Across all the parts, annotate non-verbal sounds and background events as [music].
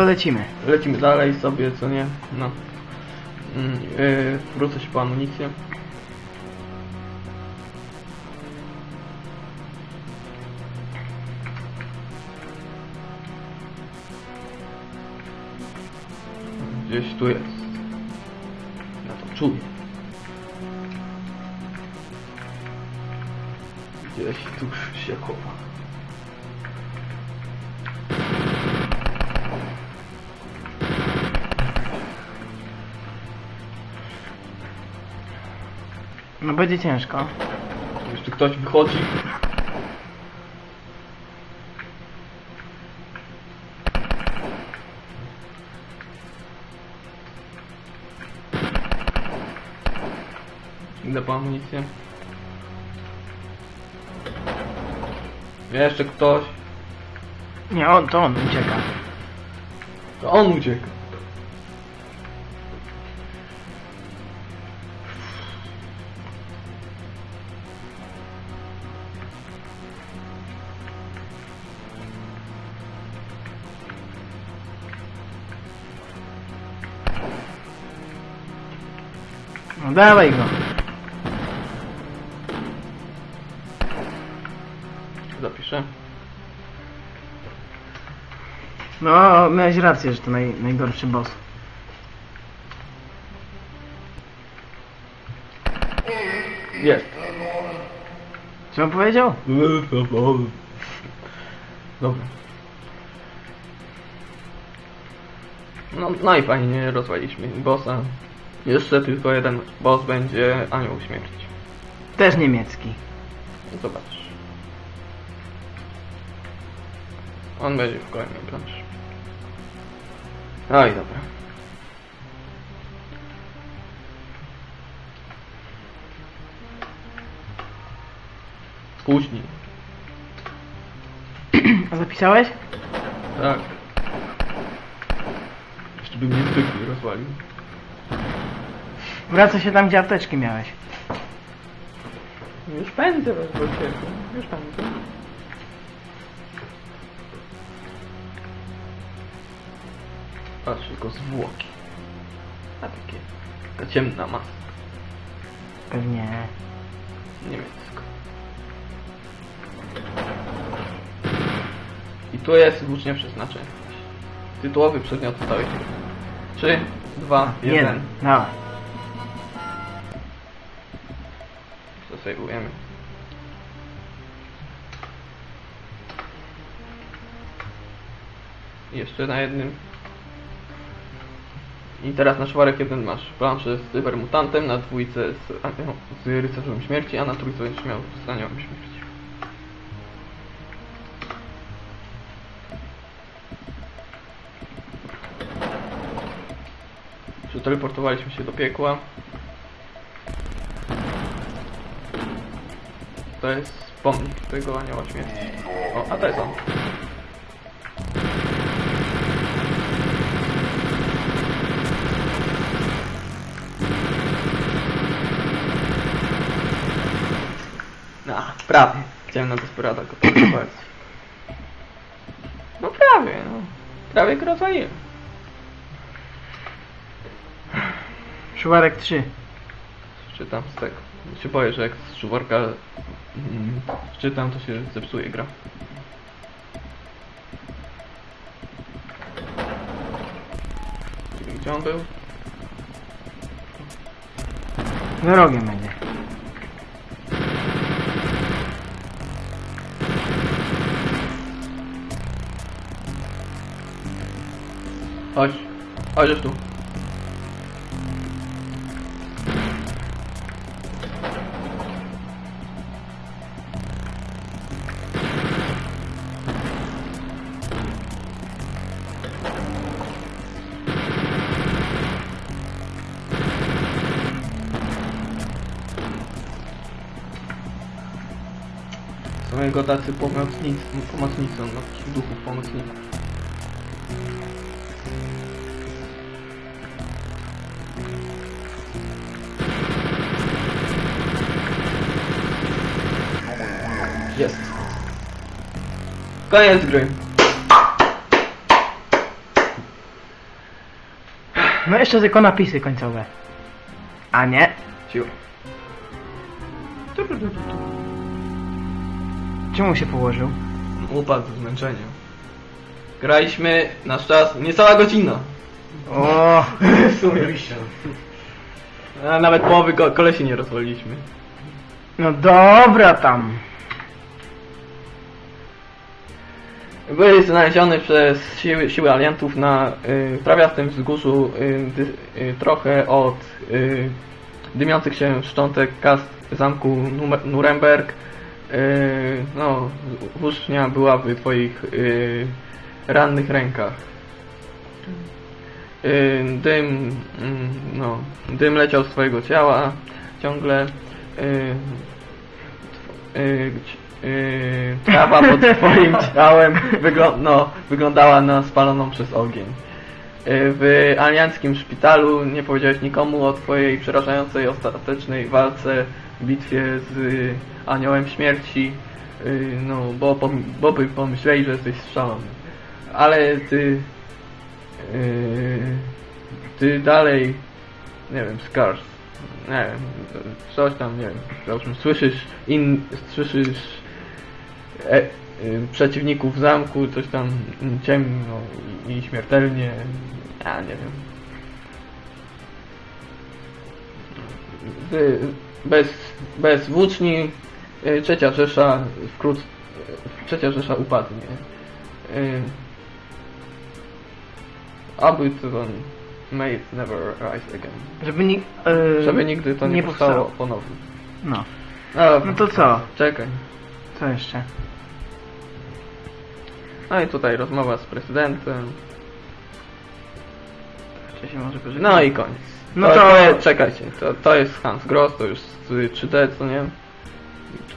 Lecimy. Lecimy dalej sobie, co nie? No. Yy, wrócę się po amunicję. Gdzieś tu jest. Ja to czuję. Gdzieś tu się chowa. No będzie ciężko. Jeszcze ktoś wychodzi. Idę po amunicję. Jeszcze ktoś. Nie, on, to on ucieka. To on ucieka. No dawaj go. Zapiszę. No, miałeś rację, że to naj, najgorszy boss. Jest. Co on powiedział? Dobra. No, no i fajnie, rozwaliliśmy bossa. Jeszcze tylko jeden boss będzie Anioł Śmierci. Też niemiecki. Zobacz. On będzie w kolejnej planszy. Oj, dobra. Później. [clears throat] A zapisałeś? Tak. Jeszcze bym nie zwykły rozwalił. Wraca się tam, gdzie apteczki miałeś. Już pędzę was Wojciechu. Już pędzę. Patrz, tylko zwłoki. A takie... Ta ciemna masa. Pewnie. Niemiecko. I tu jest włócznia przeznaczenia. Tytułowy przedmiot całej gry. 3, 2, 1. Jeden. Zasejwujemy. I Jeszcze na jednym. I teraz na szwarek jeden masz planszę z cybermutantem, na dwójce z, z rycerzem śmierci, a na trójce będziesz miał z aniołem śmierci. Przeteleportowaliśmy się do piekła. To jest pomnik tego anioła śmierci. O, a to jest on. No, prawie. Chciałem na Desperada go próbować. No prawie, no. Prawie go rozwaliłem. Szuwarek 3. Czytam z tego. Się boję, że jak z szuwarka mm, czytam, to się zepsuje gra. Gdzie on był? Za rogiem będzie. Chodź. Chodź tu. Są jego tacy pomocnicy, pomocnicy, ma takich duchów pomocników. Jest. Koniec gry. No jeszcze tylko napisy końcowe. A nie? Ciu. Czemu się położył? Upadł z zmęczenia. Graliśmy nasz czas niecała godzina. O, W sumie. A nawet połowy ko kolesi nie rozwaliliśmy. no dobra tam. Były znalezione przez siły, siły aliantów na y, prawiastym wzgórzu y, dy, y, trochę od y, dymiących się szczątek kast zamku Nuremberg. Y, no, włócznia była w twoich y, rannych rękach. Y, dym, mm, no, dym leciał z twojego ciała ciągle. Ci- trawa pod [laughs] twoim ciałem wyglą no, wyglądała na spaloną przez ogień. W alianckim szpitalu nie powiedziałeś nikomu o twojej przerażającej ostatecznej walce, bitwie z aniołem śmierci, y, no, bo, bo by pomyśleli, że jesteś szalony. Ale ty y, ty dalej nie wiem, Scars. Nie wiem, coś tam, nie wiem, załóżmy, słyszysz in, słyszysz e, y, przeciwników w zamku, coś tam ciemno i, śmiertelnie, ja nie wiem. Wy, bez, bez włóczni trzecia Rzesza wkrótce, trzecia Rzesza upadnie. Y, Aby to may it never rise again. Żeby, ni e, Żeby nigdy to nie, nie powstało, powstało. ponownie. No, No, no to co? Czekaj. Co jeszcze? No i tutaj rozmowa z prezydentem. No i koniec. No to, to- czekajcie, to, to jest Hans Gross, to już z 3D, co nie?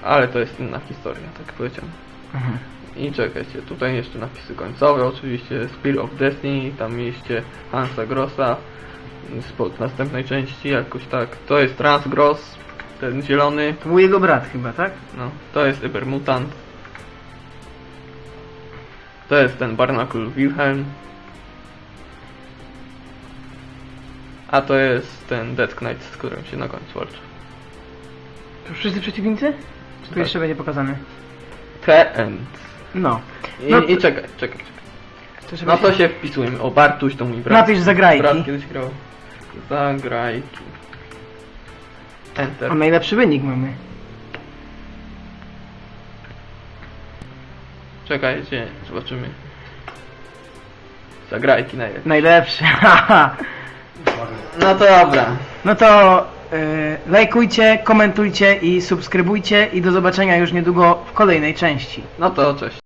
Ale to jest inna historia, tak powiedziałem. Mhm. I czekajcie, tutaj jeszcze napisy końcowe, oczywiście Spear of Destiny, tam mieliście Hansa Grossa spod następnej części, jakoś tak. To jest Trans Gross, ten zielony, To był jego brat chyba, tak? no, to jest Übermutant. To jest ten Barnacle Wilhelm. A to jest ten Death Knight, z którym się na końcu walczy. To wszyscy przeciwnicy? Czy tu Tak. jeszcze będzie pokazane? The End. No. I, No i czekaj, czekaj, czekaj. To No to się wpisujemy. O, Bartuś to mój brat. Napisz zagrajki. Brat kiedyś grał. Zagrajki. Enter. A najlepszy wynik mamy. Czekajcie, zobaczymy. Zagrajki najlepiej. Najlepszy, haha. [laughs] No to dobra. No to lajkujcie, komentujcie i subskrybujcie i do zobaczenia już niedługo w kolejnej części. No to cześć.